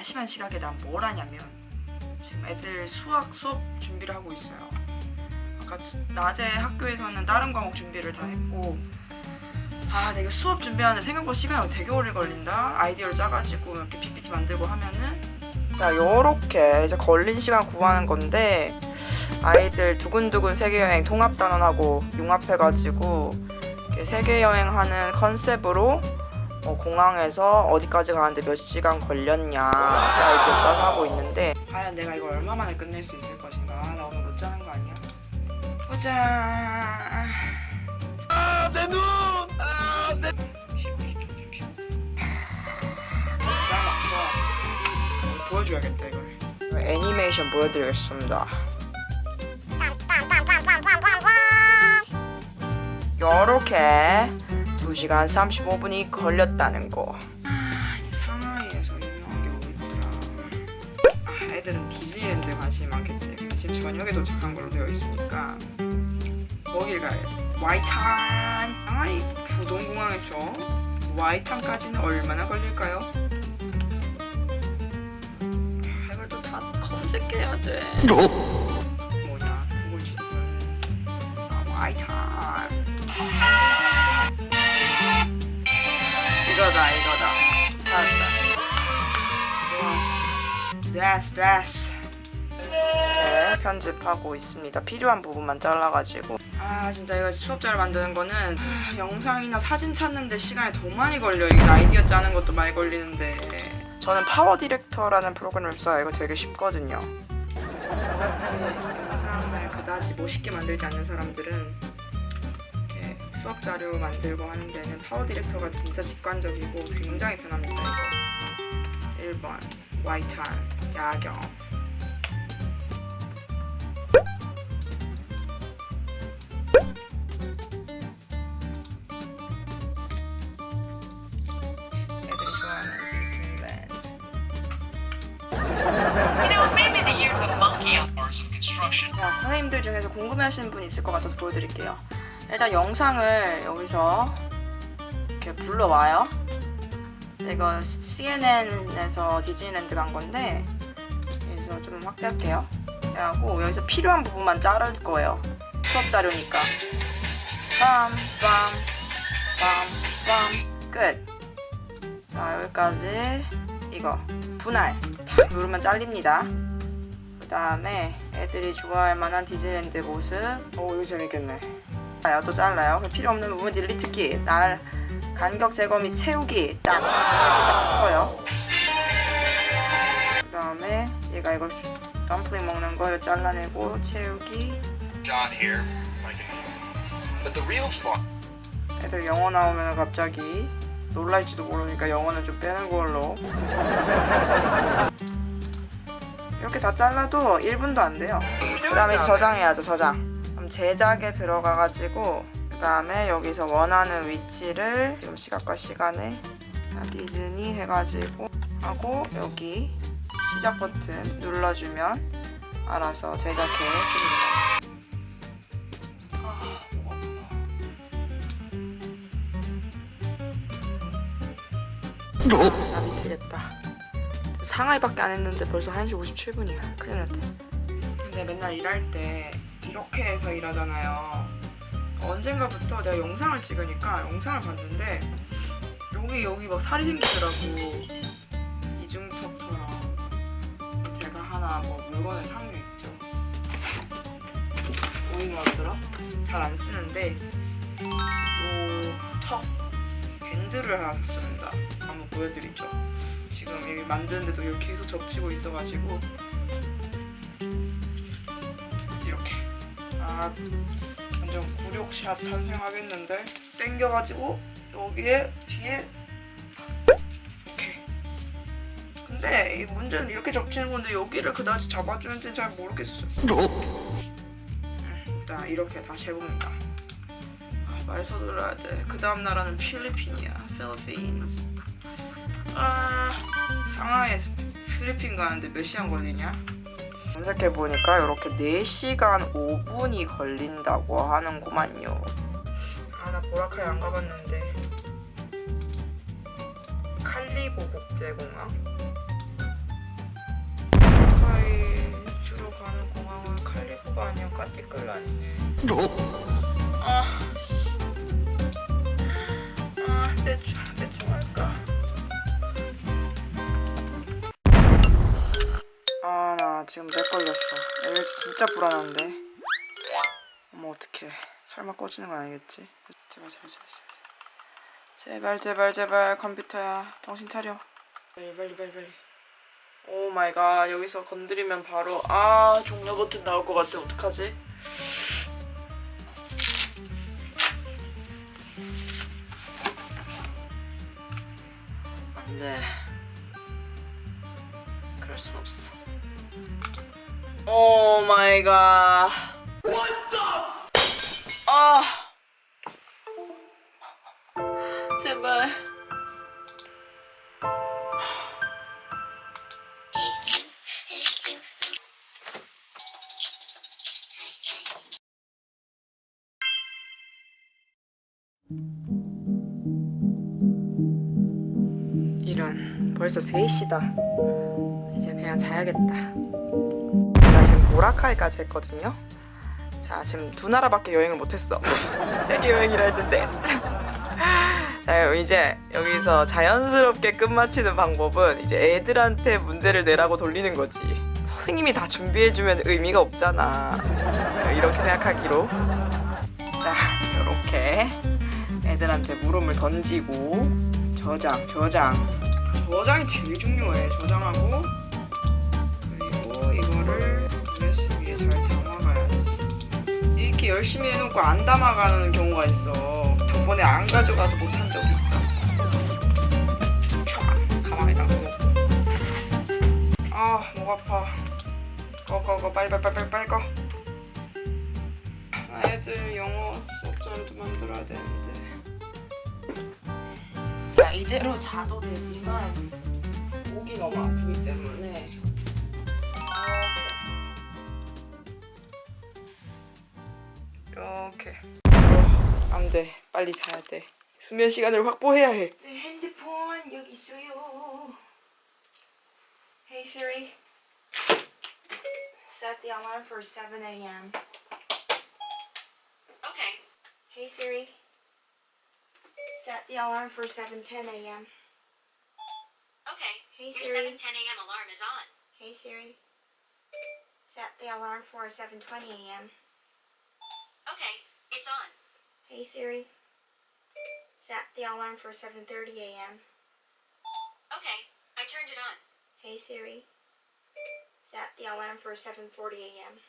야심한 시각에 난 뭘 하냐면 지금 애들 수학 수업 준비를 하고 있어요. 아까 지- 낮에 학교에서는 다른 과목 준비를 다 했고 아 내가 수업 준비하는데 생각보다 시간이 되게 오래 걸린다. 아이디어를 짜가지고 이렇게 PPT 만들고 하면은 자 요렇게 이제 걸린 시간 구하는 건데 아이들 두근두근 세계여행 통합 단원하고 융합해가지고 이렇게 세계여행하는 컨셉으로 어, 공항에서 어디까지 가는데 몇 시간 걸렸냐. 아이디어 짜서 하고 있는데. 과연 내가 이걸 얼마 만에 끝낼 수 있을 것인가. 아, 나 오늘 못 자는 거 아니야? 보자. 내 눈! 아, 내... 보여줘야겠다 이걸. 애니메이션 보여드리겠습니다. 요렇게 2시간 35분이 걸렸다는 거. 아, 상하이에서 유명한 게 어딨더라 아, 애들은 디즈니랜드 관심이 많겠지. 지금 저녁에 도착한 걸로 되어 있으니까 거길 돼. 와이탄! 상하이 부동공항에서 와이탄까지는 얼마나 걸릴까요? 아, 이걸 또 다 검색해야 돼 됐어 됐어 네 편집하고 있습니다. 필요한 부분만 잘라가지고. 아 진짜 이거 수업자를 만드는 거는 아, 영상이나 사진 찾는데 시간이 더 많이 걸려. 이게 아이디어 짜는 것도 많이 걸리는데. 저는 파워 디렉터라는 프로그램을 써요. 이거 되게 쉽거든요. 저같이 영상을 그다지 멋있게 만들지 않는 사람들은 수업 자료 만들고 하는 데는 파워 디렉터가 진짜 직관적이고 굉장히 편합니다 이거. 1번 와이탄 야경. 자, 선생님들 중에서 궁금해하시는 분 있을 것 같아서 보여드릴게요. 일단 영상을 여기서 이렇게 불러와요. 이거 CNN에서 디즈니랜드 간 건데 여기서 좀 확대할게요. 하고 여기서 필요한 부분만 자를 거예요. 수업 자료니까. 빰, 빰, 빰, 빰, 끝. 자, 여기까지 이거 분할. 탁 누르면 잘립니다. 그 다음에 애들이 좋아할 만한 디즈니랜드 모습 오 이거 재밌겠네 자, 또 잘라요 필요 없는 부분 딜리트키 날 간격 제거 및 채우기 딱 이렇게 딱그 얘가 이거 덤플링 먹는 거 이거 잘라내고 채우기 John here. But the real fun. 애들 영어 나오면 갑자기 놀랄지도 모르니까 영어는 좀 빼는 걸로 이렇게 다 잘라도 1분도 안 돼요 그 다음에 저장해야죠 저장 그럼 제작에 들어가 가지고 그 다음에 여기서 원하는 위치를 지금 시각과 시간에 디즈니 해가지고 하고 여기 시작 버튼 눌러주면 알아서 제작해 줍니다. 아, 아 미치겠다. 상하이밖에 안 했는데 벌써 1시 57분이야. 큰일 났다. 근데 맨날 일할 때 이렇게 해서 일하잖아요. 언젠가부터 내가 영상을 찍으니까 영상을 봤는데 여기 여기 막 살이 생기더라고 물건을 산게 있죠 같더라? 잘 안 쓰는데 요턱 밴드를 하나 샀습니다. 한번 보여드리죠. 지금 여기 만드는데도 이렇게 해서 접치고 있어가지고 이렇게 아 완전 굴욕샷 탄생하겠는데 땡겨가지고 여기에 뒤에 근데 이 문제는 이렇게 접치는 건데 여기를 그다지 잡아주는지는 잘 모르겠어. 일단 이렇게 다시 해봅니다. 아, 말 서둘러야 돼. 그 다음 나라는 필리핀이야. 필리핀. 아, 상하이에서 필리핀 가는데 몇 시간 걸리냐? 검색해 보니까 이렇게 4시간 5분이 걸린다고 하는구만요. 아, 나 보라카이 안 가봤는데. 칼리보 국제공항. 거 아니야? 까띠끌라니네 아, 씨. 아 대충 대충 할까? 아 나 지금 내 걸렸어. 엘리트 진짜 불안한데? 어머 어떡해. 설마 꺼지는 건 아니겠지? 제발 제발 제발 제발. 제발 제발 제발 컴퓨터야. 정신 차려. 빨리 빨리 빨리 빨리 오 마이 갓 여기서 건드리면 바로 아 종료 버튼 나올 것 같아. 어떡하지? 안돼 그럴 순 없어. 오 마이 갓 벌써 3시다. 이제 그냥 자야겠다. 제가 지금 보라카이까지 했거든요. 자 지금 두 나라밖에 여행을 못했어. 세계 여행이라 했는데. 자 이제 여기서 자연스럽게 끝마치는 방법은 이제 애들한테 문제를 내라고 돌리는 거지. 선생님이 다 준비해주면 의미가 없잖아. 이렇게 생각하기로. 자 이렇게 애들한테 물음을 던지고 저장 저장 저장이 제일 중요해 저장하고. 그리고 이거를 USB에 잘 담아가야지. 이렇게 열심히 해놓고 안 담아가는 경우가 있어. 저번에 안 가져가서 못한 적이 있다. 촤 가방에다가 넣고 아목 아파. 꺼꺼꺼 빨리 빨리 빨리 빨리 꺼 아, 애들 영어 수업자료도 만들어야 되는데 자 이대로 자도 되지만 목이 너무 아프기 때문에 이렇게 어, 안돼 빨리 자야 돼 수면 시간을 확보해야 해. 내 핸드폰 여기 있어요. Hey Siri, set the alarm for 7 a.m. Okay. Hey Siri, set the alarm for 7:10 a.m. Okay. Hey Your Siri. 7:10 a.m. alarm is on. Hey Siri, set the alarm for 7:20 a.m. Okay. It's on. Hey Siri, set the alarm for 7:30 a.m. Okay. I turned it on. Hey Siri, set the alarm for 7:40 a.m.